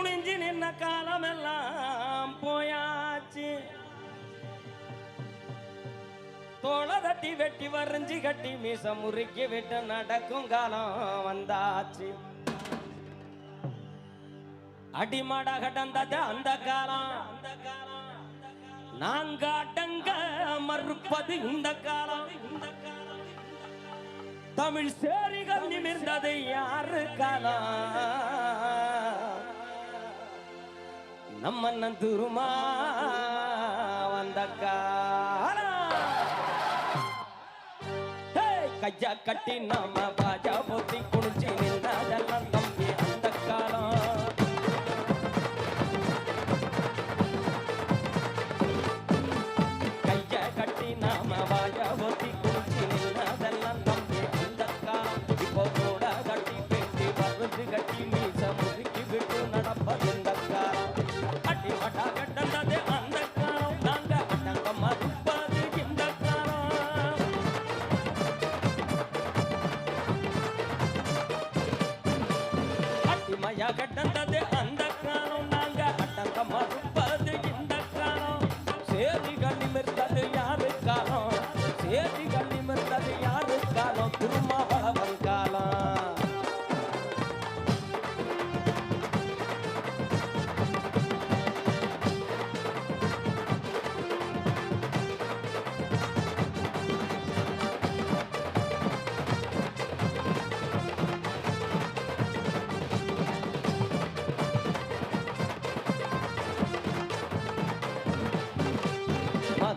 குனிஞ்சு நின்ன காலமெல்லாம் போயாச்சு. தோலை தட்டி வெட்டி வரைஞ்சி கட்டி மீச முறுக்கி விட்டு நடக்கும் காலம் வந்தாச்சு. அடிமாடா கடந்தது அந்த காலம். அந்த காலம் நாங்க அடங்க மறுப்பது இந்த காலம். இந்த காலம் தமிழ் சேரிகள் நிமிர்ந்தது யாரு காலம்? நம்ம நந்துருமா வந்த காலம் ஹே, கையா கட்டி நாம பாஜா போத்தி குடிச்சு நின்றதெல்லாம்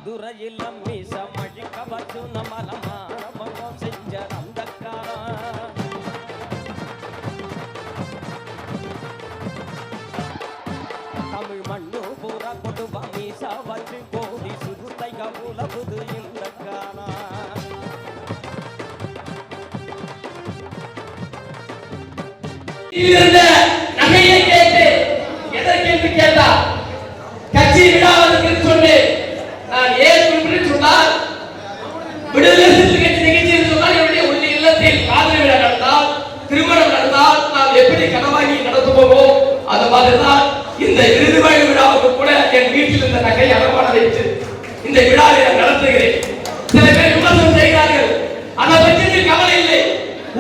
மதுரையில் மீச மழிக்க வச்சு நம்மள மாணவம் செஞ்ச அந்த தமிழ் மண்ணு பூரா கொடுவா மீச வச்சு கோடி சுருத்தை கவுலவுது இந்த காலம் இருந்த கனவாகி அது மாதிரிதான் இந்த இறுதி வழி விழாவுக்கு கூட என் வீட்டில் இருந்த நகை அடமான வைத்து இந்த விழாவை நான் நடத்துகிறேன். சில பேர் விமர்சனம் செய்கிறார்கள். அதை பட்சத்தில் கவலை இல்லை.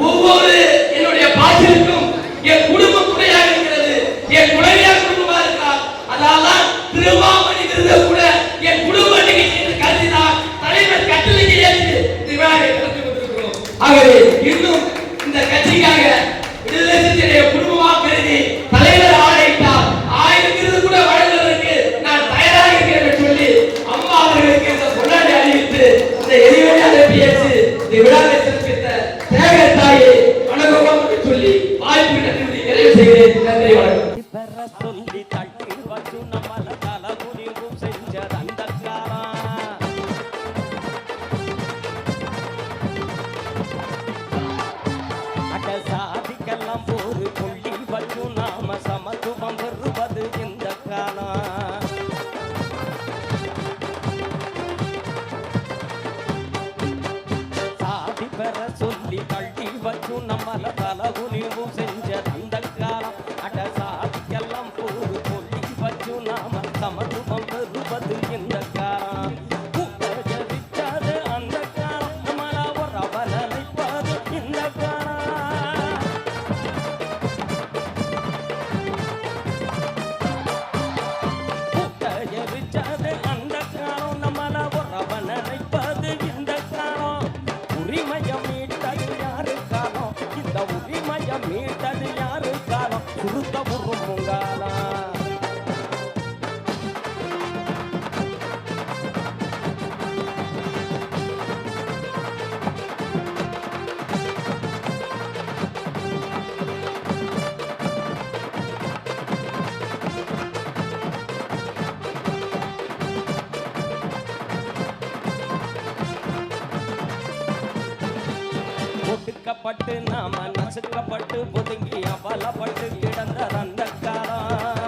ஒவ்வொரு என்னுடைய பாசிலுக்கும் என் குடும்ப துணையாக இருக்கிறது. என் குழந்தையார் குடும்பமா இருக்கிறார் அதனால்தான் திருவாமணி விருத கூட என் குடும்ப நிகழ்ச்சி என்று கருதினார் தலைவர் கட்டளைக்கு ஏற்று இந்த விழாவை நடத்தி கொண்டிருக்கிறோம். ஆகவே இன்னும் இந்த கட்சிக்காக விடுதலை சிறுத்தையுடைய குடும்பமாக கருதி தலைவர் ஆணையிட்டார் ஆயிரம் விருது கூட வழங்குவதற்கு நான் தயாராக இருக்கிறேன் என்று சொல்லி அம்மா அவர்களுக்கு இந்த கொண்டாடி அறிவித்து இந்த எரிவழியாக பேசி இந்த விழாவை சிறப்பித்த தேவர் தாயை வணக்கம் என்று சொல்லி வாய்ப்பு நன்றி நிறைவு செய்கிறேன். நன்றி வணக்கம். சொல்லி தட்டி வச்சு நம்மள தல குனிவும் செஞ்சது அந்த சாதிக்கெல்லாம் ஒரு புள்ளி வச்சு நாம சமத்துவம் வருவது இந்த காலம் சாதி பெற வச்சு நாம சமத்துவம் இந்த காலம் உபஜரித்தது அந்த காலம் நம்மள ஒரு நினைப்பது இந்த காலம் உபஜரித்தது அந்த காலம் நம்மள ஒரு நினைப்பது இந்த காலம் உரிமையம் மீட்டது யாரு காலம்? இந்த உரிமையம் மீட்டது யாரு காலம்? சுருத்த உருமுங்காலம் நசுக்கப்பட்டு நாம நசுக்கப்பட்டு புதுங்கி அவலப்பட்டு கிடந்த அந்த காலம்.